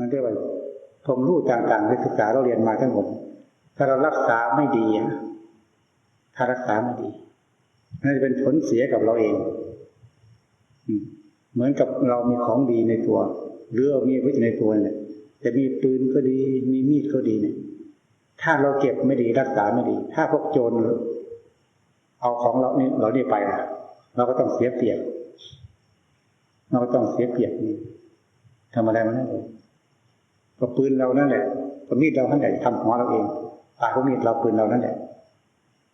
มันเรียกว่าผมรู้ต่างๆที่ศึกษาเราเรียนมาทั้งหมด ถ้าเรารักษาไม่ดีอะถ้ารักษาไม่ดีนั่นจะเป็นผลเสียกับเราเองเหมือนกับเรามีของดีในตัว หรือเรามีวุธในตัวเนี่ยจะมีปืนก็ดี มีมีดก็ดีเนี่ย ถ้าเราเก็บไม่ดีรักษาไม่ดี ถ้าพวกโจรเอาของเราเนี่ยเราเนี่ไปละเราก็ต้องเสียเปรียบเราก็ต้องเสียเปรียบนี่ทำอะไรมันนั่นเลย ก็ปืนเรานั่นแหละก็มีดเรานั่นแหละทำหัวเราเองปากก็มีดเราปืนเรานั่นแหละ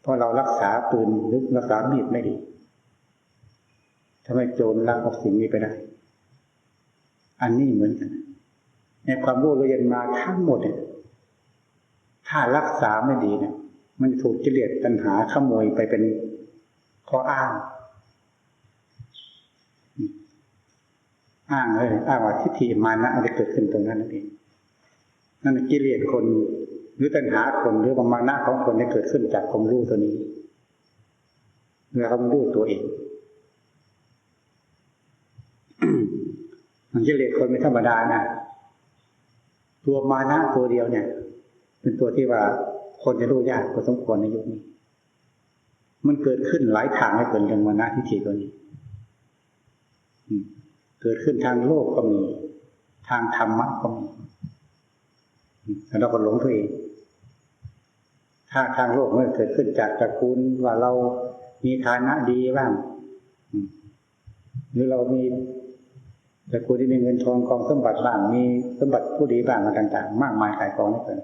เพราะเรารักษาปืนหรือรักษามีดไม่ดีทำไมโจรลักเอาสิ่งนี้ไปได้ อันนี้เหมือนกัน ในความรู้เราเรียนมาทั้งหมดเนี่ยถ้ารักษาไม่ดีเนี่ย มันถูกกิเลสตัณหาขโมยไปเป็นข้ออ้างอ้างเลยอ้างว่าทิฏฐิมานะอะไรเกิดขึ้นตรงนั้นนั่นเอง นั่นกิเลสคนหรือตัณหาคนหรือว่ามานะของคนที่เกิดขึ้นจากความรู้ตัวนี้เมื่อเขารู้ตัวเองมันกิเลสคนไม่ธรรมดานะตัวมานะตัวเดียวเนี่ย เป็นตัวที่ว่าคนจะรู้ยากพอสมควรในยุคนี้ มันเกิดขึ้นหลายทางให้เกิดเรื่องมานะทิฏฐิตัวนี้อืเกิดขึ้นทางโลกก็มี ทางธรรมะก็มี แล้วเราก็หลงตัวเอง ถ้าทางโลกมันเกิดขึ้นจากตระกูลว่าเรามีฐานะดีบ้าง หรือเรามีตระกูลที่มีเงินทองกองสมบัติบ้าง มีสมบัติผู้ดีบ้างอะไรต่าง ๆ มากมายหลายกองนี่เกิน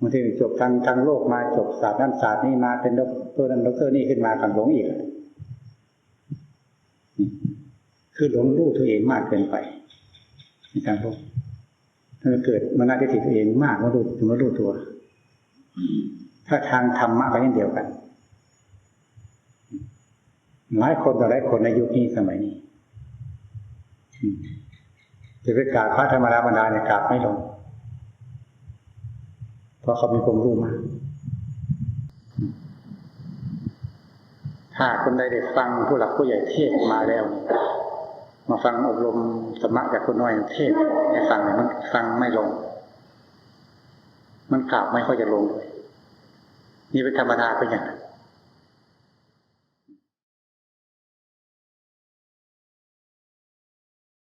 บางทีจบทางทางโลกมาจบศาสตร์นั้นศาสตร์นี้มาเป็นดตอร์นั้นด็อกเตอร์นี่ขึ้นมากันหลงอีกคือหลงรู้ตัวเองมากเกินไปในทางโลก ถ้าเกิดมานาทิฏฐิตัวเองมากก็รู้ถึงว่ารู้ตัว ถ้าทางธรรมะก็เช่นเดียวกัน หลายคนต่อหลายคนในยุคนี้สมัยนี้จะไปกราบพระธรรมราบรรดาเนี่ยกราบไม่ลง เพราะเขามีความรู้มากถ้าคนใดได้ฟังผู้หลักผู้ใหญ่เทศมาแล้ว มาฟังอบรมธรรมะจากคนน้อยเทศน์ให้ฟังเนี่ยมันฟังไม่ลง มันกล่าวไม่ค่อยจะลงเลยนี่เป็นธรรมดาไปอย่างนั้น